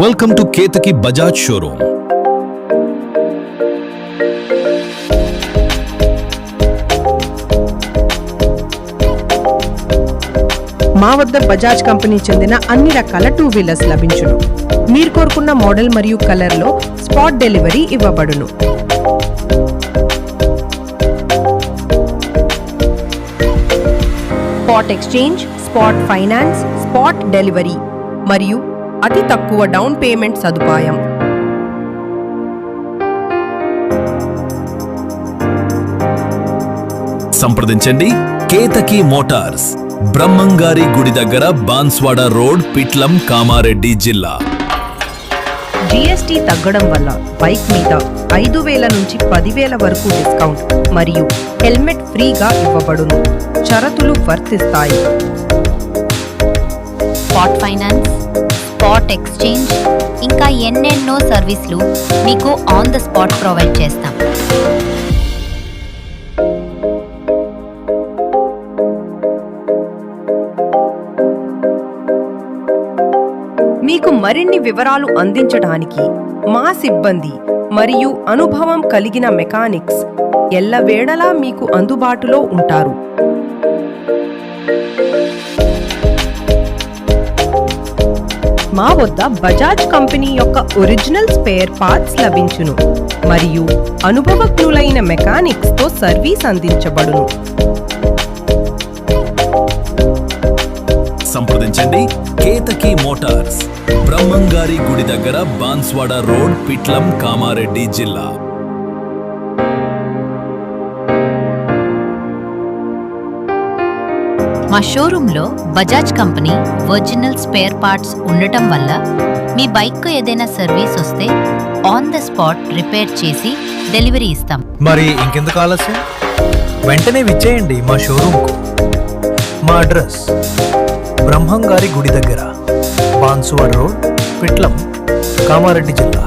Welcome to Ketaki Bajaj showroom మా వద్ద Bajaj company చెందిన అన్ని రకాల టూ వీలర్స్ లభించును. మీరు కోరుకున్న మోడల్ మరియు కలర్లో స్పాట్ డెలివరీ ఇవ్వబడును. Spot exchange spot finance spot delivery మరియు అతి తక్కువ డౌన్ పేమెంట్ సదుపాయం. సంప్రదించండి. కేతకి మోటార్స్ బ్రహ్మంగారి గుడి దగ్గర బాన్స్వాడ రోడ్ పిట్లం కామారెడ్డి జిల్లా. జీఎస్టీ తగ్గడం వల్ల బైక్ మీద ఐదు వేల నుంచి పదివేల వరకు డిస్కౌంట్ మరియు హెల్మెట్ ఫ్రీగా ఇవ్వబడును. షరతులు వర్తిస్తాయి. స్పాట్ ఫైనాన్స్ స్పాట్ ఎక్స్చేంజ్ ఇంకా ఎన్నెన్నో సర్వీసులు మీకు ఆన్ ద స్పాట్ ప్రొవైడ్ చేస్తాం. మీకు మరిన్ని వివరాలు అందించడానికి మా సిబ్బంది మరియు అనుభవం కలిగిన మెకానిక్స్ ఎల్లవేళలా మీకు అందుబాటులో ఉంటారు. మా వద్ద బజాజ్ కంపెనీ యొక్క ఒరిజినల్ స్పేర్ పార్ట్స్ లభించును మరియు అనుభవజ్ఞులైన మెకానిక్స్తో సర్వీస్ అందించబడును. సంప్రదించండి కేతకి మోటార్స్ బ్రహ్మంగారి గుడి దగ్గర బాన్స్వాడ రోడ్ పిట్లం కామారెడ్డి జిల్లా. మా షోరూంలో Bajaj company original spare parts ఉండటం వల్ల మీ బైక్కు ఏదైనా సర్వీస్ వస్తే ఆన్ ద స్పాట్ రిపేర్ చేసి డెలివరీ ఇస్తాం. మరి ఇంకెందుకు ఆలస్యం? వెంటనే విచ్చేయండి మా షోరూంకు. మా అడ్రస్ బ్రహ్మంగారి గుడి దగ్గర బాన్సువాడ్ రోడ్ పిట్లం కామారెడ్డి జిల్లా.